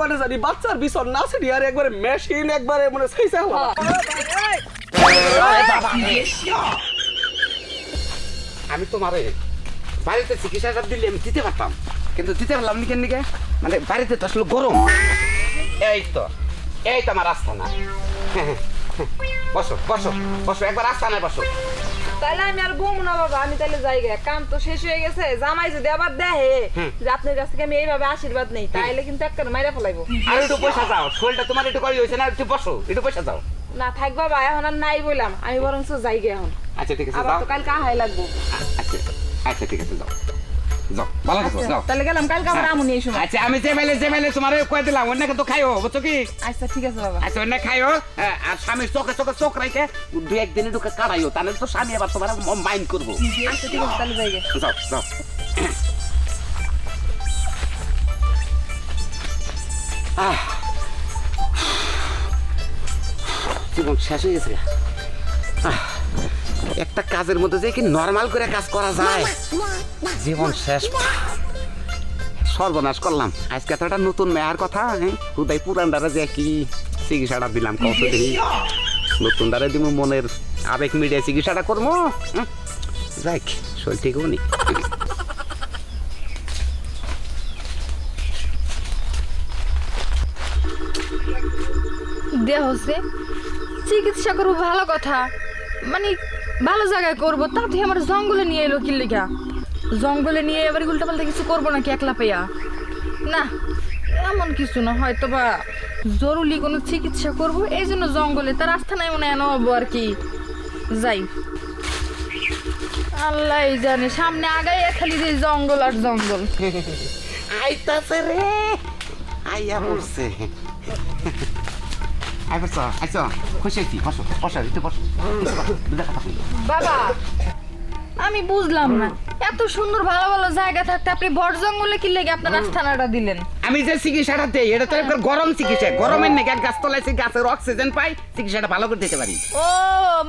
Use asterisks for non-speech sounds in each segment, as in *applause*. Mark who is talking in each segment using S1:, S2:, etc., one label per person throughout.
S1: মানে জানি বাচ্চার বিছন না ছিড়ি আর একবারে মেশিন একবারে মানে সেইসা হলো
S2: আমি তোমারে বাড়িতে চিকিৎসাটা দিলে আমি দিতে পারতাম কিন্তু দিতে পারলাম নি কেন মানে বাড়িতে তো আসলে গরম। এই তো এই তো আমার রাস্তা না বসো বসো বসো একবার রাস্তা নাই বসো।
S3: তাহলে আমি আর বমু না বাবা আমি তাহলে যাই গে কাম তো শেষ হয়ে গেছে জামাই যদি আবার দেহে যে আপনার কাছ থেকে আমি এইভাবে আশীর্বাদ নেই তাইলে কিন্তু একটা মাইরা ফেলাইবো।
S2: আর একটু পয়সা দাও শরীরটা তোমার একটু হয়েছে না একটু বসো একটু পয়সা দাও।
S3: না থাক বাবা এখন আর নাই বললাম আমি বরং যাই গে এখন।
S2: আচ্ছা ঠিক আছে
S3: আবার তো কাল কাহাই লাগবো।
S2: আচ্ছা আচ্ছা ঠিক আছে যাও। যাও ভালো থাকো যাও।
S3: তাহলে গেলাম কালকে আবার আমুনি এই সময়।
S2: আচ্ছা আমি যে বেলে যে বেলে তোমার কয়ে দিলাম তো খাইও বুঝছ কি?
S3: আচ্ছা ঠিক আছে বাবা।
S2: আচ্ছা অন্য খাইও হ্যাঁ, আর স্বামীর চোখে চোখে চোখ রাখে দু একদিনে ঢুকে কাটাইও তাহলে তো স্বামী আবার তোমার মাইন্ড করব।
S3: আচ্ছা ঠিক আছে তাহলে যাই
S2: যাও যাও। আহ। জীবন শেষ হয়ে গেছে আহ, একটা কাজের মধ্যে যে কি নর্মাল করে কাজ করা যায়। জীবন শেষ। সর্বনাশ করলাম। আজকে তো একটা নতুন মেয়ার কথা হুদাই পুরান দ্বারা যে কি চিকিৎসাটা দিলাম কত দিন নতুন দ্বারা দিব মনের আবেগ মিডিয়া চিকিৎসাটা করব? যাক শরীর ঠিক হবনি
S4: দেহ চিকিৎসা করব ভালো কথা। মানে ভালো জায়গায় করব। তাতে আমার জঙ্গলে নিয়ে এলো কি লেখা জঙ্গলে নিয়ে এবার উল্টাপাল্টা কিছু করব নাকি একলা পেয়া না, এমন কিছু না হয়তো বা জরুরি কোনো চিকিৎসা করব, এই জন্য জঙ্গলে তার রাস্তা নাই মনে হয় হব আর কি। যাই। আল্লাহ জানে, সামনে আগাই খালি যে জঙ্গল আর জঙ্গল। *laughs*
S2: আইতাছে রে, আইয়া পড়ছে *laughs* আই বসো আইসো খুশি হয়েছি বসো বসো একটু বসো দুটা কথা বলি
S4: বাবা! আমি বুঝলাম না। এত সুন্দর ভালো ভালো জায়গা থাকতে আপনি বট জঙ্গলে কি লেগে আপনার আস্থানাটা দিলেন?
S2: আমি যে চিকিৎসাটা দেই এটা তো একবার গরম চিকিৎসা। গরমের নাকি গাছ তলাইছে গাছের অক্সিজেন পাই চিকিৎসাটা ভালো করে দিতে পারি।
S4: ও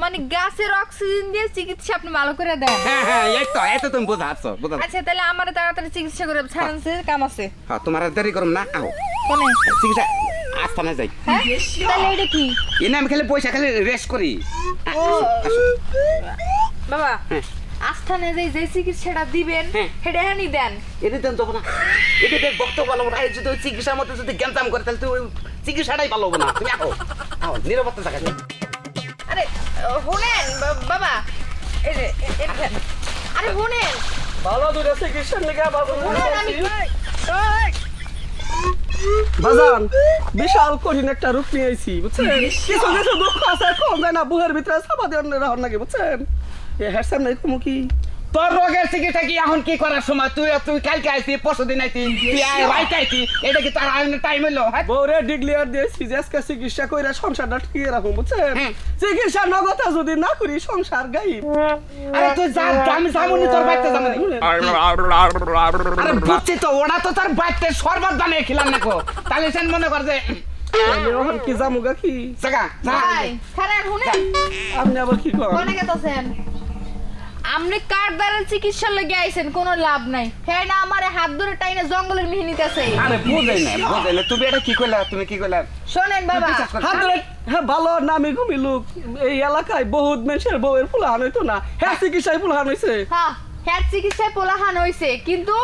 S4: মানে গাছের অক্সিজেন দিয়ে চিকিৎসা আপনি ভালো করে দেন।
S2: হ্যাঁ হ্যাঁ এই তো এই তো তুমি বোঝা আছো বোঝা
S4: আচ্ছা তাহলে আমার তাড়াতাড়ি চিকিৎসা করে ছাড়ান সে কাম আছে।
S2: হ্যাঁ তোমার দেরি করুম না। আও।
S4: কোনে?
S2: চিকিৎসা আস্তানা যাই।
S4: হ্যাঁ? তাহলে এটা কি?
S2: এনে আমি খালি পয়সা খালি রেস্ট করি।
S4: বাবা
S2: হ্যাঁ।
S4: আস্থানে যে যে চিকিৎসাটা দিবেন
S2: হ্যাঁ।
S4: সেটা হানি দেন।
S2: এটা দেন তো না এটা দেখ বক্তব্য ভালো না যদি ওই চিকিৎসার মধ্যে যদি জ্ঞানজাম করে তাহলে তো ওই চিকিৎসাটাই ভালো হবে না। তুমি আও নিরাপত্তা থাকা
S4: আরে শুনেন বাবা। আরে। শুনেন।
S1: ভালো দুটা চিকিৎসার লেগে বাবু বাজান বিশাল কঠিন একটা রূপ নিয়ে আইছি বুঝছেন? কিছু কিছু দুঃখ আছে কম যায় না বুহের ভিতরে নাকি বুঝছেন? এ হ্যাডসাম নাই কুমু কি?
S2: তোর রোগের চিকিৎসা কি এখন কি করার সময়? তুই তুই কালকে আইছি পরশু দিন আইছি তুই রাইতে আইছি এটা কি তোর টাইম হলো? হ্যাঁ?
S1: বউরে ডিক্লিয়ার দিয়েছি যে চিকিৎসা কইরা সংসারটা ঠিকই রাখুন বুঝছেন। চিকিৎসা নগতা যদি না করি সংসার গাইব।
S2: আরে তুই যা আমি যাবনি তোর বাড়িতে যাবনি। আরে বুঝছি তো ওরা তো তোর বাড়িতে শরবত বানিয়ে খেলাম তাহলে সেন মনে কর যে
S1: কি জামুগা কি?
S2: জাগা
S4: ভাই খারাপ
S1: আপনি আবার কি করেন
S4: কোনে আপনি কার দ্বারা চিকিৎসা লেগে আইছেন? কোনো লাভ নাই। হ্যাঁ না আমারে হাত ধরে টাইনে জঙ্গলের মিহিনিতেছে
S2: আরে বুঝাই না বুঝাই না তুমি এটা কি কইলা? তুমি কি কইলা?
S4: শোনেন বাবা।
S1: হাত ধরে হ্যাঁ ভালো নামি ঘুমি লোক। এই এলাকায় বহুত মানুষের বউয়ের ফুলাহান হইতো না। হ্যাঁ চিকিৎসায় ফুলাহান হইছে।
S4: হ্যাঁ হ্যাঁ চিকিৎসায় পোলাহান হইছে। কিন্তু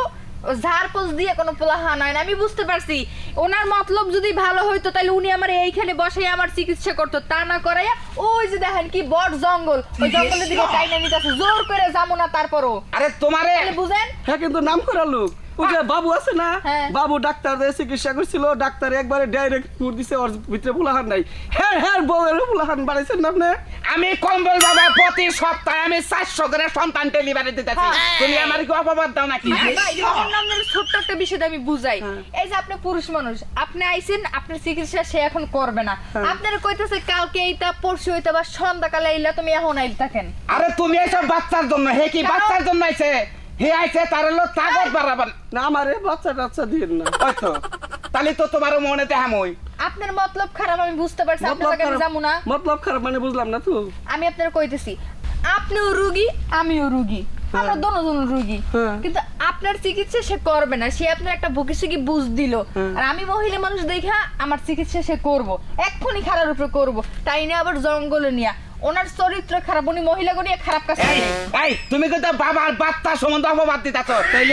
S4: ঝাড় পোষ দিয়ে কোনো পোলাহান হয় না। আমি বুঝতে পারছি। ওনার মতলব যদি ভালো হইতো তাহলে উনি আমার এইখানে বসে আমার চিকিৎসা করতো। তা না করাইয়া ওই যে দেখেন কি বড় জঙ্গল। ওই জঙ্গলের দিকে টাইনা নিতেছে। জোর করে যাব না তারপরও।
S2: আরে তোমারে
S4: বুঝেন?
S1: হ্যাঁ কিন্তু নাম করা লোক। ওই যে বাবু আছে না?
S4: হ্যাঁ।
S1: বাবু ডাক্তার চিকিৎসা করছিল ডাক্তার একবারে ডাইরেক্ট ফুট দিছে ওর ভিতরে ফুলাহান নাই। হ্যাঁ হ্যাঁ বউয়ের ফুলাহান বাড়াইছেন না আপনি?
S2: আমি কম্বল বাবা প্রতি সপ্তাহে আমি চারশো করে সন্তান ডেলিভারি দিতেছি। তুমি আমার কি অপবাদ দাও নাকি?
S4: ছোট্ট একটা বিষয় আমি বুঝাই।
S1: হ্যাঁ।
S4: এই যে আপনি পুরুষ মানুষ আপনি আইছেন আপনার চিকিৎসা সে এখন করবে না।
S1: হ্যাঁ।
S4: আপনার কইতেছে কালকে এইটা পরশু হইতে বা সন্ধ্যাকালে এইলা তুমি এখন আইল থাকেন।
S2: আরে তুমি এইসব বাচ্চার জন্য হে কি বাচ্চার জন্য আইছে? হে আইছে তার হলো তাগত
S1: না আমারে বাচ্চা টাচ্চা দিন না।
S2: হয়তো তাহলে তো তোমার মনে দেখামই
S4: আপনার মতলব খারাপ আমি বুঝতে পারছি আপনার আমি
S1: খারাপ-
S4: না।
S1: মতলব খারাপ মানে বুঝলাম না তো।
S4: আমি আপনার কইতেছি আপনিও রুগী আমিও রুগী। আমরা দোনোজন রুগী।
S1: হ্যাঁ।
S4: কিন্তু আপনার চিকিৎসা সে করবে না সে আপনার একটা বুকি সুকি বুঝ দিল। আর আমি মহিলা মানুষ দেখা আমার চিকিৎসা সে করব। এক্ষুনি খারাপ উপরে করব। তাই নিয়ে আবার জঙ্গলে নিয়া ওনার চরিত্র খারাপ উনি মহিলা গুনি খারাপ কাজ
S2: এই
S4: করে।
S2: এই তুমি কিন্তু বাবার বাচ্চা সম্বন্ধে অপবাদ দিতেছ।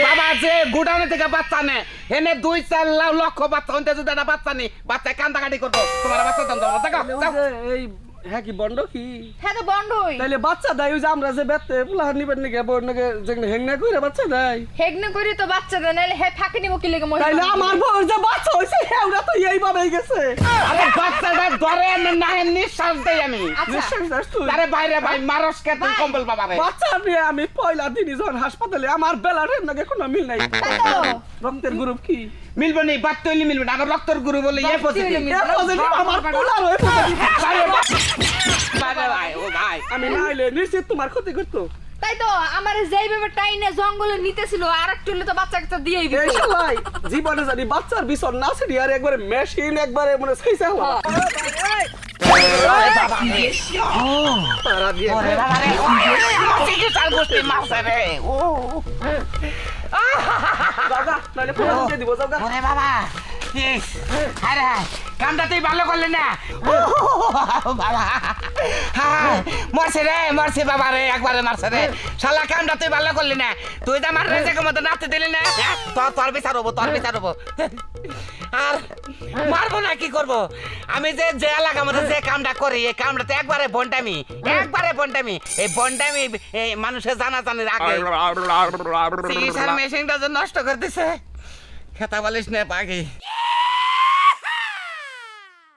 S2: বাবা যে গুডাউনে থেকে বাচ্চা নে এনে দুই চার লাখ লক্ষ বাচ্চা হইতে যদি একটা বাচ্চা নি বাচ্চা কান্দাকাটি করতো তোমার বাচ্চা দাম দাও দেখো
S1: এই হ্যাঁ কি বন্ধ কি?
S4: হ্যাঁ তো বন্ধই
S1: তাইলে বাচ্চা দেয় ওই যে আমরা যে বেতে পুলাহার নিবেন নাকি বোন নাকি যেখানে হেং না কইরা বাচ্চা দেয়।
S4: হেগনে করে তো বাচ্চা দেয় নাহলে হে থাকে নিব কি লেগে
S1: তাইলে আমার বউর যে বাচ্চা হইছে হেউরা তো এইভাবেই গেছে।
S2: আরে বাচ্চাটা ধরে না নিঃশ্বাস দেই আমি।
S4: আচ্ছা।
S1: নিশ্চয় যাস তুই।
S2: আরে বাইরে ভাই মারস কে তুই কম্বল বাবা রে
S1: বাচ্চা নিয়ে আমি পয়লা দিনই যখন হাসপাতালে আমার বেলারের নাকি কোনো মিল নাই। রক্তের গ্রুপ কি?
S2: মিলবে নি বাদ তৈলি মিলবে না আমার রক্তর গুরু বলে ইয়ে পজিটিভ
S1: এ আমার পোলার হয়ে।
S2: ভাই ও ভাই।
S1: আমি না এলে নিশ্চিত তোমার ক্ষতি করতো।
S4: তাই তো আমার যেই ভাবে টাইনে জঙ্গলে নিতেছিল আর একটু হলে তো বাচ্চা কাচ্চা দিয়েই দিত।
S1: শালাই জীবনে জানি বাচ্চার বিছন না ছিড়ি আর একবারে মেশিন একবারে মানে সেই চালা পারা
S2: বাবা ওরে বাবা আরে কামটা তুই ভালো করলে না। বাবা মরছে রে, মরছে বাবা রে, একবারে মারছে রে। শালা, কামটা তুই ভালো করলি না। তুই তো আমার রেজেকে মতো নাচতে দিলি না। হ্যাঁ? তোর বিচার হব, তোর বিচার হব। আর মারবো না কি করব আমি যে যে এলাকার মধ্যে যে কামটা করি এই কামটাতে একবারে বন্টামি একবারে বন্টামি এই বন্টামি এই মানুষের জানা জানির আগে মেশিনটা যে নষ্ট করে দিছে খেতা বলিস না পাখি